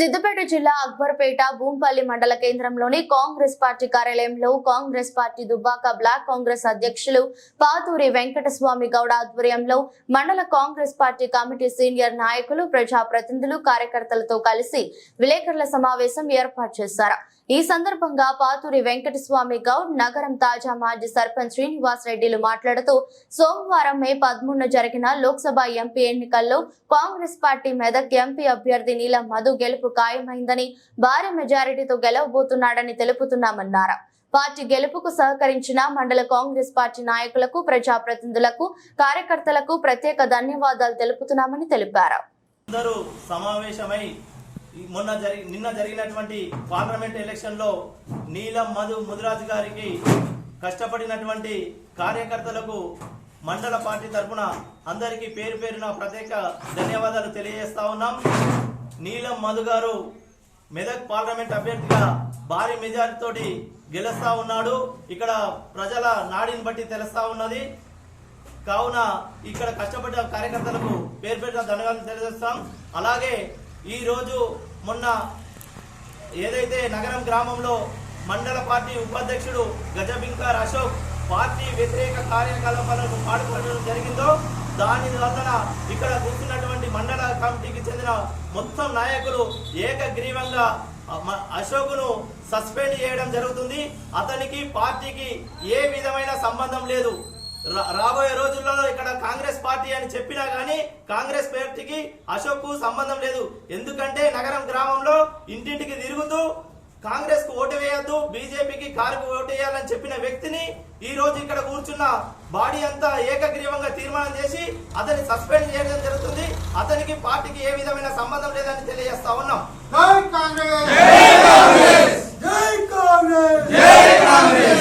సిద్దిపేట జిల్లా అక్బర్పేట భూంపల్లి మండల కేంద్రంలోని కాంగ్రెస్ పార్టీ కార్యాలయంలో కాంగ్రెస్ పార్టీ దుబ్బాక బ్లాక్ కాంగ్రెస్ అధ్యక్షులు పాతూరి వెంకటస్వామి గౌడ ఆధ్వర్యంలో మండల కాంగ్రెస్ పార్టీ కమిటీ సీనియర్ నాయకులు ప్రజాప్రతినిధులు కార్యకర్తలతో కలిసి విలేకరుల సమావేశం ఏర్పాటు చేశారు. ఈ సందర్భంగా పాతూరి వెంకటస్వామి గౌడ్ నగరం తాజా మాజీ సర్పంచ్ శ్రీనివాస్ రెడ్డిలు మాట్లాడుతూ సోమవారం మే పదమూడున జరిగిన లోక్సభ ఎంపీ ఎన్నికల్లో కాంగ్రెస్ పార్టీ మెదక్ ఎంపీ అభ్యర్థి నీలం మధు గెలుపు ఖాయమైందని భారీ మెజారిటీతో గెలవబోతున్నాడని తెలుపుతున్నామన్నారు. పార్టీ గెలుపుకు సహకరించిన మండల కాంగ్రెస్ పార్టీ నాయకులకు ప్రజాప్రతినిధులకు కార్యకర్తలకు ప్రత్యేక ధన్యవాదాలు తెలుపుతున్నామని తెలిపారు. అందరూ సమావేశమై మొన్న జరిగి నిన్న జరిగినటువంటి పార్లమెంట్ ఎలక్షన్లో నీలం మధు ముదిరాజు గారికి కష్టపడినటువంటి కార్యకర్తలకు మండల పార్టీ తరఫున అందరికీ పేరు పేరున ప్రత్యేక ధన్యవాదాలు తెలియజేస్తా ఉన్నాం. నీలం మధు గారు మెదక్ పార్లమెంట్ అభ్యర్థిగా భారీ మెజారిటీతోటి గెలుస్తా ఉన్నాడు. ఇక్కడ ప్రజల నాడిని బట్టి తెలుస్తా ఉన్నది. కావున ఇక్కడ కష్టపడ్డ కార్యకర్తలకు పేరు పెట్టిన ధన్యవాదాలు తెలియజేస్తాం. అలాగే ఈరోజు మొన్న ఏదైతే నగరం గ్రామంలో మండల పార్టీ ఉపాధ్యక్షుడు గజబింకార్ అశోక్ పార్టీ వ్యతిరేక కార్యకలాపాలకు పాడుకోవడం జరిగిందో దాని వలన ఇక్కడ కూర్చున్నటువంటి మండల కమిటీకి మొత్తం నాయకులు ఏకగ్రీవంగా అశోకును సస్పెండ్ చేయడం జరుగుతుంది. అతనికి పార్టీకి ఏ విధమైన సంబంధం లేదు. రా- రాబోయే రోజుల్లో ఇక్కడ కాంగ్రెస్ పార్టీ అని చెప్పినా కానీ కాంగ్రెస్ పార్టీకి అశోక్ సంబంధం లేదు. ఎందుకంటే నగరం గ్రామంలో ఇంటింటికి తిరుగుతూ కాంగ్రెస్కు ఓటు వేయద్దు బీజేపీకి కారుకు ఓటు వేయాలని చెప్పిన వ్యక్తిని ఈ రోజు ఇక్కడ కూర్చున్న బాడీ అంతా ఏకగ్రీవంగా తీర్మానం చేసి అతన్ని సస్పెండ్ చేయడం జరుగుతుంది. అతనికి పార్టీకి ఏ విధమైన సంబంధం లేదని తెలియజేస్తా ఉన్నాం. కాంగ్రెస్!